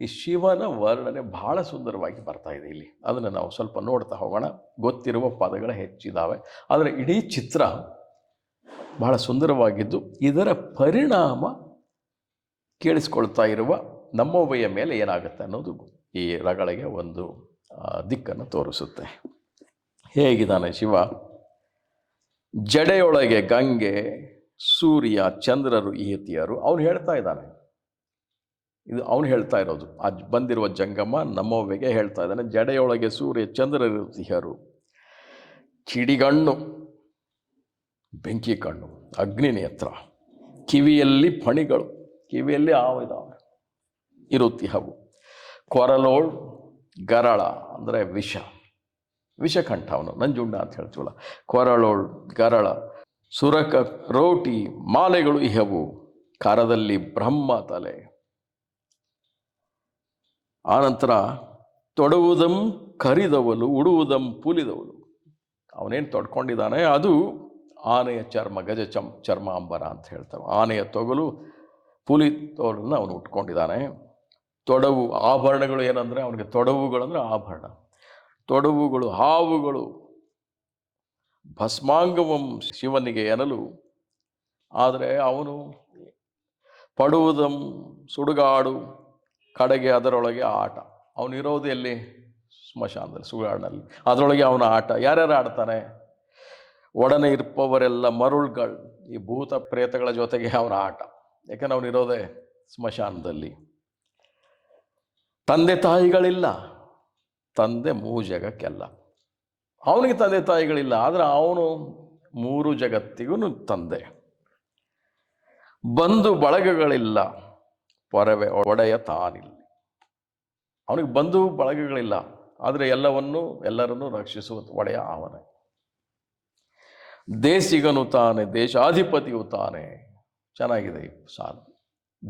ಈ ಶಿವನ ವರ್ಣನೆ ಬಹಳ ಸುಂದರವಾಗಿ ಬರ್ತಾ ಇದೆ ಇಲ್ಲಿ. ಅದನ್ನು ನಾವು ಸ್ವಲ್ಪ ನೋಡ್ತಾ ಹೋಗೋಣ. ಗೊತ್ತಿರುವ ಪದಗಳು ಹೆಚ್ಚಿದ್ದಾವೆ ಆದರೆ ಇಡೀ ಚಿತ್ರ ಬಹಳ ಸುಂದರವಾಗಿದ್ದು, ಇದರ ಪರಿಣಾಮ ಕೇಳಿಸ್ಕೊಳ್ತಾ ಇರುವ ನಮ್ಮೊಬ್ಬೆಯ ಮೇಲೆ ಏನಾಗುತ್ತೆ ಅನ್ನೋದು ಈ ರಗಳಿಗೆ ಒಂದು ದಿಕ್ಕನ್ನು ತೋರಿಸುತ್ತೆ. ಹೇಗಿದ್ದಾನೆ ಶಿವ? ಜಡೆಯೊಳಗೆ ಗಂಗೆ, ಸೂರ್ಯ, ಚಂದ್ರರು, ಈತಿಯರು, ಅವನು ಹೇಳ್ತಾ ಇದ್ದಾನೆ. ಇದು ಅವನು ಹೇಳ್ತಾ ಇರೋದು. ಆ ಬಂದಿರುವ ಜಂಗಮ ನಮ್ಮವ್ವೆಗೆ ಹೇಳ್ತಾ ಇದ್ದಾನೆ, ಜಡೆಯೊಳಗೆ ಸೂರ್ಯ ಚಂದ್ರ ಚಂದ್ರರಿರುತಿಯರು ಚಿಡಿಗಣ್ಣು, ಬೆಂಕಿ ಕಣ್ಣು ಅಗ್ನಿ ನೇತ್ರ ಕಿವಿಯಲ್ಲಿ ಫಣಿಗಳು, ಕಿವಿಯಲ್ಲಿ ಆವಿದಾವೆ ಇರುತ್ತಿಹವು ಕೊರಲೋಳ್, ಗರಳ, ಅಂದರೆ ವಿಷ, ವಿಷಕಂಠ ಅವನು, ನಂಜುಂಡ ಅಂತ ಹೇಳ್ತೀವಲ್ಲ. ಕೊರಳೋಳ್ ಗರಳ, ಸುರಕ, ರೋಟಿ, ಮಾಲೆಗಳು ಇಹವು. ಕರದಲ್ಲಿ ಬ್ರಹ್ಮ ತಲೆ. ಆನಂತರ ತೊಡುವುದಂ ಕರಿದವಲು, ಉಡುವುದಂ ಪುಲಿದವಳು ಅವನೇನು ತೊಡ್ಕೊಂಡಿದ್ದಾನೆ? ಅದು ಆನೆಯ ಚರ್ಮ, ಗಜ ಚಮ್ ಚರ್ಮ ಅಂಬರ ಅಂತ ಹೇಳ್ತಾವೆ. ಆನೆಯ ತೊಗಲು, ಪುಲಿ ತೋಳನ್ನು ಅವನು ಉಟ್ಕೊಂಡಿದ್ದಾನೆ. ತೊಡವು, ಆಭರಣಗಳು ಏನಂದರೆ ಅವನಿಗೆ ತೊಡವುಗಳಂದರೆ ಆಭರಣ. ತೊಡವುಗಳು, ಹಾವುಗಳು. ಭಸ್ಮಾಂಗವಂ ಶಿವನಿಗೆ ಎನಲು. ಆದರೆ ಅವನು ಪಡುವುದಂ, ಸುಡುಗಾಡು ಕಡೆಗೆ ಅದರೊಳಗೆ ಆಟ. ಅವನಿರೋದು ಎಲ್ಲಿ? ಸ್ಮಶಾನದಲ್ಲಿ ಸುಗಾಡಿನಲ್ಲಿ ಅದರೊಳಗೆ ಅವನ ಆಟ. ಯಾರ್ಯಾರು ಆಡ್ತಾನೆ ಒಡನೆ ಇರ್ಪವರೆಲ್ಲ ಮರುಳ್ಗಳು. ಈ ಭೂತ ಪ್ರೇತಗಳ ಜೊತೆಗೆ ಅವನ ಆಟ. ಯಾಕಂದ್ರೆ ಅವನಿರೋದೇ ಸ್ಮಶಾನದಲ್ಲಿ. ತಂದೆ ತಾಯಿಗಳಿಲ್ಲ. ತಂದೆ ಮೂರು ಜಗಕ್ಕೆಲ್ಲ. ಅವನಿಗೆ ತಂದೆ ತಾಯಿಗಳಿಲ್ಲ. ಆದರೆ ಅವನು ಮೂರು ಜಗತ್ತಿಗೂ ತಂದೆ. ಬಂಧು ಬಳಗಗಳಿಲ್ಲ. ಪೊರವೆ ಒಡೆಯ ತಾನಿಲ್ಲ. ಅವನಿಗೆ ಬಂಧು ಬಳಗಗಳಿಲ್ಲ, ಆದರೆ ಎಲ್ಲವನ್ನೂ, ಎಲ್ಲರನ್ನೂ ರಕ್ಷಿಸುವ ಒಡೆಯ ಅವನೇ. ದೇಶಿಗನು ತಾನೆ, ದೇಶಾಧಿಪತಿಯು ತಾನೆ. ಚೆನ್ನಾಗಿದೆ ಈ ಸಾಲು.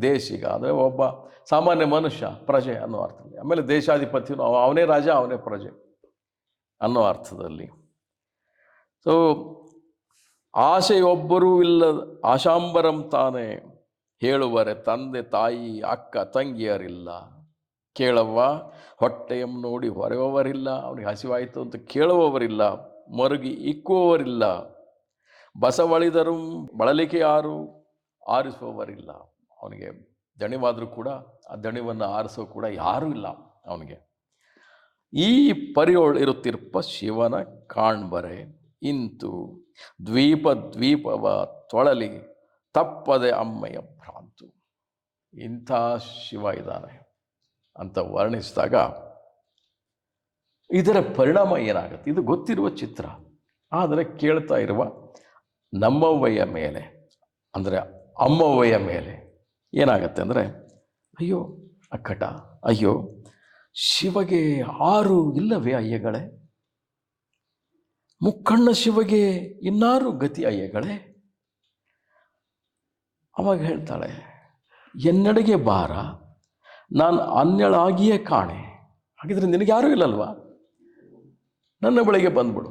ದೇಶಿಗ ಅಂದರೆ ಒಬ್ಬ ಸಾಮಾನ್ಯ ಮನುಷ್ಯ, ಪ್ರಜೆ ಅನ್ನೋ ಅರ್ಥದಲ್ಲಿ. ಆಮೇಲೆ ದೇಶಾಧಿಪತಿಯೂ ಅವ- ಅವನೇ ರಾಜ, ಅವನೇ ಪ್ರಜೆ ಅನ್ನೋ ಅರ್ಥದಲ್ಲಿ. ಸೊ ಆಶೆಯೊಬ್ಬರೂ ಇಲ್ಲದ, ಆಶಾಂಬರಂ ತಾನೇ. ಹೇಳುವರೆ ತಂದೆ ತಾಯಿ ಅಕ್ಕ ತಂಗಿಯರಿಲ್ಲ. ಕೇಳವ್ವ ಹೊಟ್ಟೆಯನ್ನು ನೋಡಿ ಹೊರೆಯುವವರಿಲ್ಲ ಅವನಿಗೆ ಹಸಿವಾಯಿತು ಅಂತ ಕೇಳುವವರಿಲ್ಲ. ಮರುಗಿ ಇಕ್ಕುವವರಿಲ್ಲ. ಬಸವಳಿದರು ಬಳಲಿಕೆ ಯಾರು ಆರಿಸುವವರಿಲ್ಲ. ಅವನಿಗೆ ದಣಿವಾದರೂ ಕೂಡ ಆ ದಣಿವನ್ನು ಆರಿಸೋ ಕೂಡ ಯಾರೂ ಇಲ್ಲ ಅವನಿಗೆ. ಈ ಪರಿಯೋಳ್ ಇರುತ್ತಿರ್ಪ ಶಿವನ ಕಾಣ್ಬರೆ. ಇಂತು ದ್ವೀಪ ದ್ವೀಪವ ತೊಳಲಿ ತಪ್ಪದೆ ಅಮ್ಮಯ್ಯ ಭ್ರಾಂತು. ಇಂಥ ಶಿವ ಇದ್ದಾನೆ ಅಂತ ವರ್ಣಿಸಿದಾಗ ಇದರ ಪರಿಣಾಮ ಏನಾಗುತ್ತೆ? ಇದು ಗೊತ್ತಿರುವ ಚಿತ್ರ. ಆದರೆ ಕೇಳ್ತಾ ಇರುವ ನಮ್ಮವ್ವಯ್ಯ ಮೇಲೆ, ಅಂದರೆ ಅಮ್ಮವ್ವಯ್ಯ ಮೇಲೆ ಏನಾಗುತ್ತೆ ಅಂದರೆ, ಅಯ್ಯೋ ಅಕ್ಕಟ, ಅಯ್ಯೋ ಶಿವಗೆ ಆರು ಇಲ್ಲವೇ ಅಯ್ಯಗಳೇ? ಮುಕ್ಕಣ್ಣ ಶಿವಗೆ ಇನ್ನಾರು ಗತಿ ಅಯ್ಯಗಳೇ? ಅವಾಗ ಹೇಳ್ತಾಳೆ, ಎನ್ನಡೆಗೆ ಬಾರ ನಾನು ಅನ್ಯಳಾಗಿಯೇ ಕಾಣೆ. ಹಾಗಿದ್ರೆ ನಿನಗೆ ಯಾರೂ ಇಲ್ಲಲ್ವಾ? ನನ್ನ ಬಳಿಗೆ ಬಂದ್ಬಿಡು.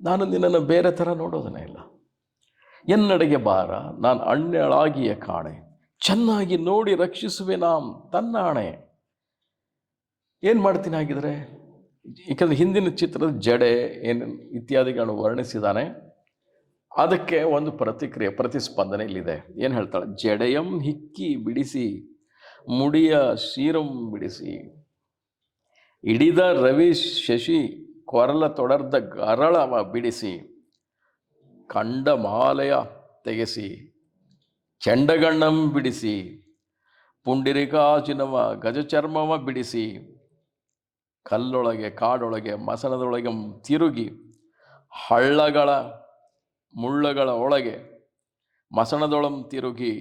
ನಾನು ನಿನ್ನನ್ನು ಬೇರೆ ಥರ ನೋಡೋದನ್ನೇ ಇಲ್ಲ. ಎನ್ನಡೆಗೆ ಬಾರ ನಾನು ಅಣ್ಣಳಾಗಿಯೇ ಕಾಣೆ. ಚೆನ್ನಾಗಿ ನೋಡಿ ರಕ್ಷಿಸುವೆ ನಾಂ ತನ್ನಾಣೆ ಏನು ಮಾಡ್ತೀನಿ ಹಾಗಿದ್ರೆ? ಏಕೆಂದರೆ ಹಿಂದಿನ ಚಿತ್ರದ ಜಡೆ ಏನು ಇತ್ಯಾದಿಗಳನ್ನು ವರ್ಣಿಸಿದ್ದಾನೆ. ಅದಕ್ಕೆ ಒಂದು ಪ್ರತಿಕ್ರಿಯೆ, ಪ್ರತಿಸ್ಪಂದನೆ ಇಲ್ಲಿದೆ. ಏನು ಹೇಳ್ತಾಳೆ? ಜಡೆಯಂ ಹಿಕ್ಕಿ ಬಿಡಿಸಿ, ಮುಡಿಯ ಶೀರಂ ಬಿಡಿಸಿ. ಇಡಿದ ರವಿ ಶಶಿ, ಕೊರಲ ತೊಡರ್ದ ಗರಳವ ಬಿಡಿಸಿ. ಕಂಡ ಮಾಲೆಯ ತೆಗೆಸಿ, ಚೆಂಡಗಣ್ಣಂ ಬಿಡಿಸಿ. ಪುಂಡಿರಿಕಾಚಿನವ ಗಜಚರ್ಮವ ಬಿಡಿಸಿ. ಕಲ್ಲೊಳಗೆ, ಕಾಡೊಳಗೆ, ಮಸನದೊಳಗೆ ತಿರುಗಿ, ಹಳ್ಳಗಳ ಮುಳ್ಳಗಳ ಒಳಗೆ ಮಸಣದೊಳಂ ತಿರುಗಿ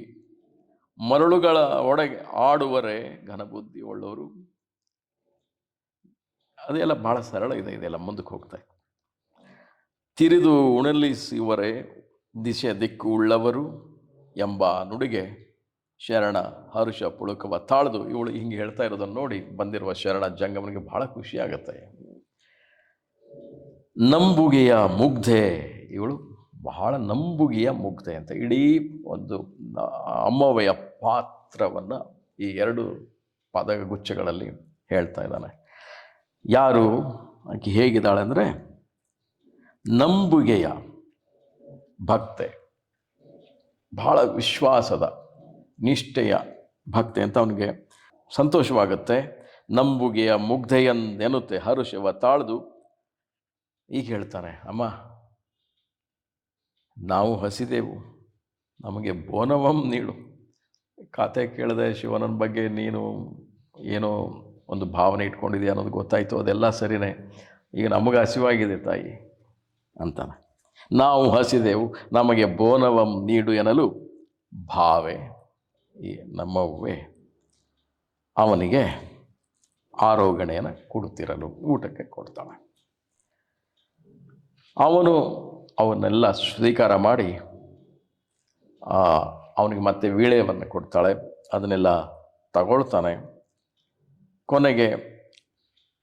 ಮರಳುಗಳ ಒಳಗೆ ಆಡುವರೆ ಘನಬುದ್ಧಿ ಒಳ್ಳವರು ಅದೆಲ್ಲ ಬಹಳ ಸರಳ ಇದೆ, ಇದೆಲ್ಲ ಮುಂದಕ್ಕೆ ಹೋಗ್ತಾ ಇದೆ. ತಿರಿದು ಉಣಲಿಸುವರೆ ದಿಶೆ ದಿಕ್ಕು ಉಳ್ಳವರು ಎಂಬ ನುಡಿಗೆ ಶರಣ ಹರುಷ ಪುಳುಕವ ತಾಳ್ದು. ಇವಳು ಹಿಂಗೆ ಹೇಳ್ತಾ ಇರೋದನ್ನು ನೋಡಿ ಬಂದಿರುವ ಶರಣ ಜಂಗಮನಿಗೆ ಬಹಳ ಖುಷಿಯಾಗತ್ತೆ ನಂಬುಗೆಯ ಮುಗ್ಧೆ ಇವಳು. ಬಹಳ ನಂಬುಗೆಯ ಮುಗ್ಧೆ ಅಂತ. ಇಡೀ ಒಂದು ಅಮ್ಮವಯ ಪಾತ್ರವನ್ನು ಈ ಎರಡು ಪದಗುಚ್ಛಗಳಲ್ಲಿ ಹೇಳ್ತಾ ಇದ್ದಾನೆ. ಯಾರು, ಆಕೆ ಹೇಗಿದ್ದಾಳೆ ಅಂದರೆ, ನಂಬುಗೆಯ ಭಕ್ತೆ, ಬಹಳ ವಿಶ್ವಾಸದ, ನಿಷ್ಠೆಯ ಭಕ್ತೆ ಅಂತ ಅವನಿಗೆ ಸಂತೋಷವಾಗುತ್ತೆ. ನಂಬುಗೆಯ ಮುಗ್ಧೆಯನ್ನೆನ್ನುತ್ತೆ ಹರುಷವ ತಾಳ್ದು. ಈಗ ಹೇಳ್ತಾನೆ, ಅಮ್ಮ ನಾವು ಹಸಿದೆವು. ನಮಗೆ ಬೋನವಂ ನೀಡು. ಖಾತೆ ಕೇಳದೆ ಶಿವನನ ಬಗ್ಗೆ ನೀನು ಏನೋ ಒಂದು ಭಾವನೆ ಇಟ್ಕೊಂಡಿದೆಯಾ ಅನ್ನೋದು ಗೊತ್ತಾಯಿತು. ಅದೆಲ್ಲ ಸರಿನೇ. ಈಗ ನಮಗೆ ಹಸಿವಾಗಿದೆ ತಾಯಿ ಅಂತಾನೆ. ನಾವು ಹಸಿದೆವು. ನಮಗೆ ಬೋನವಂ ನೀಡು ಎನ್ನಲು ಭಾವೆ ಈ ನಮ್ಮವ್ವೇ. ಅವನಿಗೆ ಆರೋಗಣೆಯನ್ನು ಕೊಡುತ್ತಿರಲು ಊಟಕ್ಕೆ ಕೊಡ್ತಾನೆ ಅವನು ಅವನ್ನೆಲ್ಲ ಸ್ವೀಕಾರ ಮಾಡಿ ಅವನಿಗೆ ಮತ್ತೆ ವೀಳ್ಯವನ್ನು ಕೊಡ್ತಾಳೆ. ಅದನ್ನೆಲ್ಲ ತಗೊಳ್ತಾನೆ. ಕೊನೆಗೆ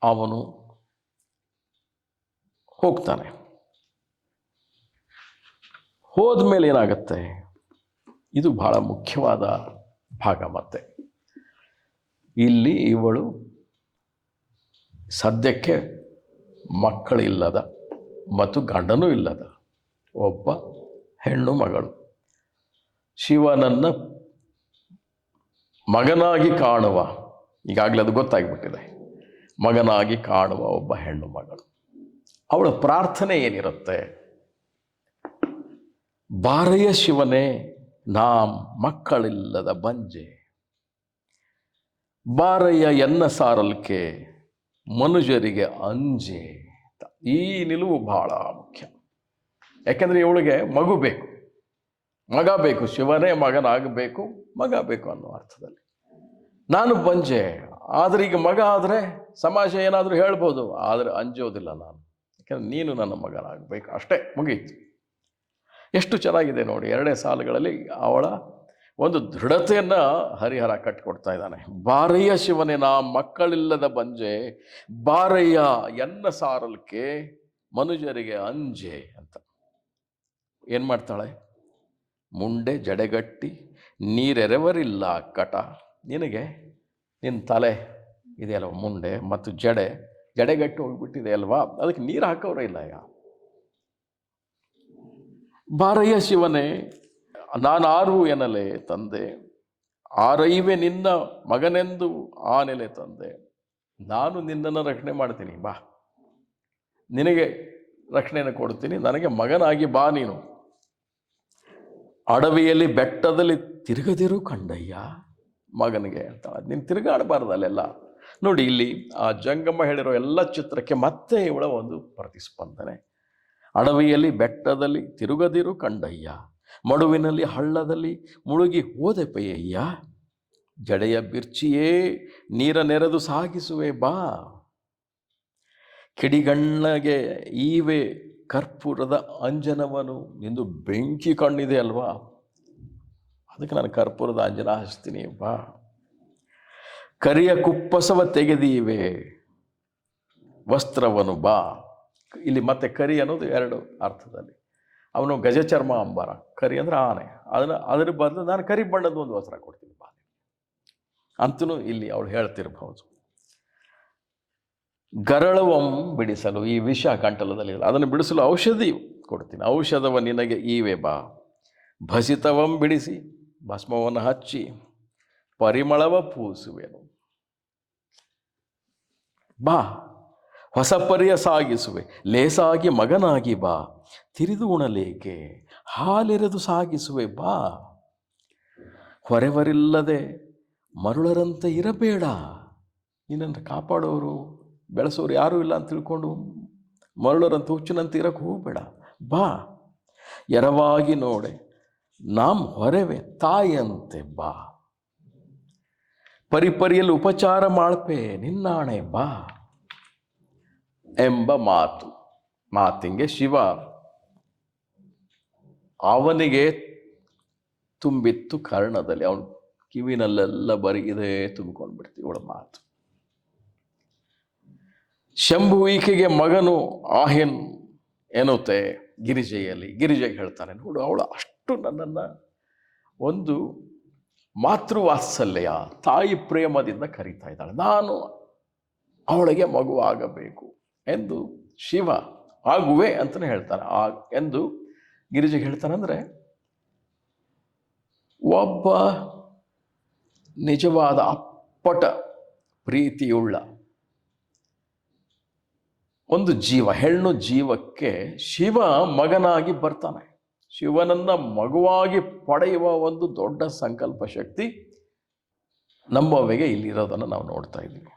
ಅವನು ಹೋಗ್ತಾನೆ. ಹೋದ್ಮೇಲೆ ಏನಾಗುತ್ತೆ? ಇದು ಬಹಳ ಮುಖ್ಯವಾದ ಭಾಗ ಮತ್ತೆ. ಇಲ್ಲಿ ಇವಳು ಸದ್ಯಕ್ಕೆ ಮಕ್ಕಳಿಲ್ಲದ ಮತ್ತು ಗಂಡನೂ ಇಲ್ಲದ. ಒಬ್ಬ ಹೆಣ್ಣು ಮಗಳು. ಶಿವನನ್ನು ಮಗನಾಗಿ ಕಾಣುವ. ಈಗಾಗಲೇ ಅದು ಗೊತ್ತಾಗ್ಬಿಟ್ಟಿದೆ. ಮಗನಾಗಿ ಕಾಣುವ ಒಬ್ಬ ಹೆಣ್ಣು ಮಗಳು. ಅವಳ ಪ್ರಾರ್ಥನೆ ಏನಿರುತ್ತೆ? ಬಾರಯ್ಯ ಶಿವನೇ, ನಾ ಮಕ್ಕಳಿಲ್ಲದ ಬಂಜೆ. ಬಾರಯ್ಯ ಎನ್ನ ಸಾರಲ್ಕೆ, ಮನುಜರಿಗೆ ಅಂಜೆ. ಈ ನಿಲುವು ಬಹಳ ಮುಖ್ಯ. ಯಾಕೆಂದರೆ ಇವಳಿಗೆ ಮಗು ಬೇಕು. ಮಗ ಬೇಕು, ಶಿವನೇ ಮಗನಾಗಬೇಕು, ಮಗ ಬೇಕು ಅನ್ನೋ ಅರ್ಥದಲ್ಲಿ. ನಾನು ಬಂಜೆ, ಆದರೆ ಈಗ ಮಗ ಆದರೆ ಸಮಾಜ ಏನಾದರೂ ಹೇಳ್ಬೋದು, ಆದರೆ ಅಂಜೋದಿಲ್ಲ ನಾನು. ಯಾಕೆಂದರೆ ನೀನು ನನ್ನ ಮಗನಾಗಬೇಕು. ಅಷ್ಟೇ ಮುಗಿಯಿತು ಎಷ್ಟು ಚೆನ್ನಾಗಿದೆ ನೋಡಿ, ಎರಡೇ ಸಾಲುಗಳಲ್ಲಿ ಅವಳ ಒಂದು ದೃಢತೆಯನ್ನು ಹರಿಹರ ಕಟ್ಟಿಕೊಡ್ತಾ ಇದ್ದಾನೆ. ಬಾರಯ್ಯ ಶಿವನೇ, ನಾ ಮಕ್ಕಳಿಲ್ಲದ ಬಂಜೆ, ಬಾರಯ್ಯ ಎನ್ನ ಸಾರಲ್ಕೆ ಮನುಜರಿಗೆ ಅಂಜೆ ಅಂತ. ಏನು ಮಾಡ್ತಾಳೆ? ಮುಂಡೆ ಜಡೆಗಟ್ಟಿ ನೀರೆರೆವರಿಲ್ಲ ಕಟ. ನಿನಗೆ? ನಿನ್ನ ತಲೆ ಇದೆಯಲ್ವ ಮುಂಡೆ ಮತ್ತು ಜಡೆ? ಜಡೆಗಟ್ಟಿ ಹೋಗ್ಬಿಟ್ಟಿದೆ ಅಲ್ವಾ? ಅದಕ್ಕೆ ನೀರು ಹಾಕೋರೇ ಇಲ್ಲ ಈಗ ಬಾರಯ್ಯ ಶಿವನೇ, ನಾನು ಆರು ಎನ್ನಲೆ ತಂದೆ. ಆರೈವೆ ನಿನ್ನ ಮಗನೆಂದು ಆ ನೆಲೆ ತಂದೆ. ನಾನು ನಿನ್ನನ್ನು ರಕ್ಷಣೆ ಮಾಡ್ತೀನಿ, ಬಾ. ನಿನಗೆ ರಕ್ಷಣೆಯನ್ನು ಕೊಡ್ತೀನಿ, ನನಗೆ ಮಗನಾಗಿ ಬಾ ನೀನು. ಅಡವಿಯಲ್ಲಿ ಬೆಟ್ಟದಲ್ಲಿ ತಿರುಗದಿರು ಕಂಡಯ್ಯ. ಮಗನಿಗೆ ಹೇಳ್ತಾಳೆ, ನೀನು ತಿರುಗಾಡಬಾರ್ದು ಅಲ್ಲೆಲ್ಲ. ನೋಡಿ ಇಲ್ಲಿ ಆ ಜಂಗಮ್ಮ ಹೇಳಿರೋ ಎಲ್ಲ ಚಿತ್ರಕ್ಕೆ ಮತ್ತೆ ಇವಳ ಒಂದು ಪ್ರತಿಸ್ಪಂದನೆ. ಅಡವಿಯಲ್ಲಿ ಬೆಟ್ಟದಲ್ಲಿ ತಿರುಗದಿರು ಕಂಡಯ್ಯ. ಮಡುವಿನಲ್ಲಿ ಹಳ್ಳದಲ್ಲಿ ಮುಳುಗಿ ಹೋದೆ ಪಯ್ಯಯ್ಯ. ಜಡೆಯ ಬಿರ್ಚಿಯೇ, ನೀರ ನೆರೆದು ಸಾಗಿಸುವೆ ಬಾ. ಕಿಡಿಗಣ್ಣಗೆ ಈವೆ ಕರ್ಪೂರದ ಅಂಜನವನು ನಿಂದು ಬೆಂಕಿ ಕಣ್ಣಿದೆ ಅಲ್ವಾ? ಅದಕ್ಕೆ ನಾನು ಕರ್ಪೂರದ ಅಂಜನ ಹಚ್ತೀನಿ ಬಾ ಕರಿಯ ಕುಪ್ಪಸವ ತೆಗೆದೀವೆ ವಸ್ತ್ರವನು ಬಾ. ಇಲ್ಲಿ ಮತ್ತೆ ಕರಿ ಅನ್ನೋದು ಎರಡು ಅರ್ಥದಲ್ಲಿ. ಅವನು ಗಜಚರ್ಮ ಅಂಬಾರ. ಕರಿ ಅಂದ್ರೆ ಆನೆ. ಅದನ್ನ ಅದ್ರ ಬದಲು ನಾನು ಕರಿ ಬಣ್ಣದ ಒಂದು ವಸ್ತ್ರ ಕೊಡ್ತೀನಿ ಬಾ. ಅಂತೂ ಇಲ್ಲಿ ಅವಳು ಹೇಳ್ತಿರ್ಬಹುದು ಗರಳವಂ ಬಿಡಿಸಲು, ಈ ವಿಷ ಕಂಟಲದಲ್ಲಿ ಅದನ್ನು ಬಿಡಿಸಲು ಔಷಧಿ ಕೊಡ್ತೀನಿ. ಔಷಧವ ನಿನಗೆ ಈವೆ ಬಾ. ಭಸಿತವಂ ಬಿಡಿಸಿ, ಭಸ್ಮವನ್ನು ಹಚ್ಚಿ, ಪರಿಮಳವ ಪೂಸುವೆನು. ಬಾ. ಹೊಸ ಪರಿಯ ಸಾಗಿಸುವೆ. ಲೇಸಾಗಿ ಮಗನಾಗಿ ಬಾ. ತಿರಿದು ಉಣಲೇಕೆ. ಹಾಲೆರೆದು ಸಾಗಿಸುವೆ ಬಾ. ಹೊರೆವರಿಲ್ಲದೆ ಮರುಳರಂತೆ ಇರಬೇಡ. ನಿನ್ನನ್ನು ಕಾಪಾಡೋರು ಬೆಳೆಸೋರು ಯಾರೂ ಇಲ್ಲ ಅಂತ ತಿಳ್ಕೊಂಡು ಮರಳರಂತ ಹುಚ್ಚಿನಂತೆ ಇರಕ್ಕೆ ಹೋಗಬೇಡ. ಬಾ. ಎರವಾಗಿ ನೋಡೆ. ನಾಮ್ ಹೊರೆವೆ, ತಾಯಿಯಂತೆ ಬಾ. ಪರಿಪರಿಯಲ್ಲಿ ಉಪಚಾರ ಮಾಡ್ಪೆ, ನಿನ್ನಾಣೆ ಬಾ. ಎಂಬ ಮಾತು. ಮಾತಿಂಗೆ ಶಿವ ಅವನಿಗೆ ತುಂಬಿತ್ತು ಕರ್ಣದಲ್ಲಿ. ಅವನು ಕಿವಿನಲ್ಲೆಲ್ಲ ಬರಿಗಿದೆ ತುಂಬಿಕೊಂಡು ಬಿಡ್ತೀವಿ ಇವಳ ಮಾತು. ಶಂಭು ಈಕೆಗೆ ಮಗನು ಆಹೆನ್ ಎನ್ನುತ್ತೆ ಗಿರಿಜೆಯಲ್ಲಿ. ಗಿರಿಜೆಗೆ ಹೇಳ್ತಾನೆ, ನೋಡು ಅವಳು ಅಷ್ಟು ನನ್ನನ್ನು ಒಂದು ಮಾತೃವಾತ್ಸಲ್ಯ, ತಾಯಿ ಪ್ರೇಮದಿಂದ ಕರೀತಾ ಇದ್ದಾಳೆ. ನಾನು ಅವಳಿಗೆ ಮಗುವಾಗಬೇಕು ಎಂದು ಶಿವ ಆಗುವೆ ಅಂತಲೇ ಹೇಳ್ತಾನೆ. ಆ ಎಂದು ಗಿರಿಜೆಗೆ ಹೇಳ್ತಾನೆ ಅಂದರೆ, ಒಬ್ಬ ನಿಜವಾದ ಅಪ್ಪಟ ಪ್ರೀತಿಯುಳ್ಳ ಒಂದು ಜೀವ, ಹೆಣ್ಣು ಜೀವಕ್ಕೆ ಶಿವ ಮಗನಾಗಿ ಬರ್ತಾನೆ. ಶಿವನನ್ನ ಮಗುವಾಗಿ ಪಡೆಯುವ ಒಂದು ದೊಡ್ಡ ಸಂಕಲ್ಪ ಶಕ್ತಿ ನಮ್ಮವೆಗೆ ಇಲ್ಲಿರೋದನ್ನು ನಾವು ನೋಡ್ತಾ ಇದ್ದೀವಿ.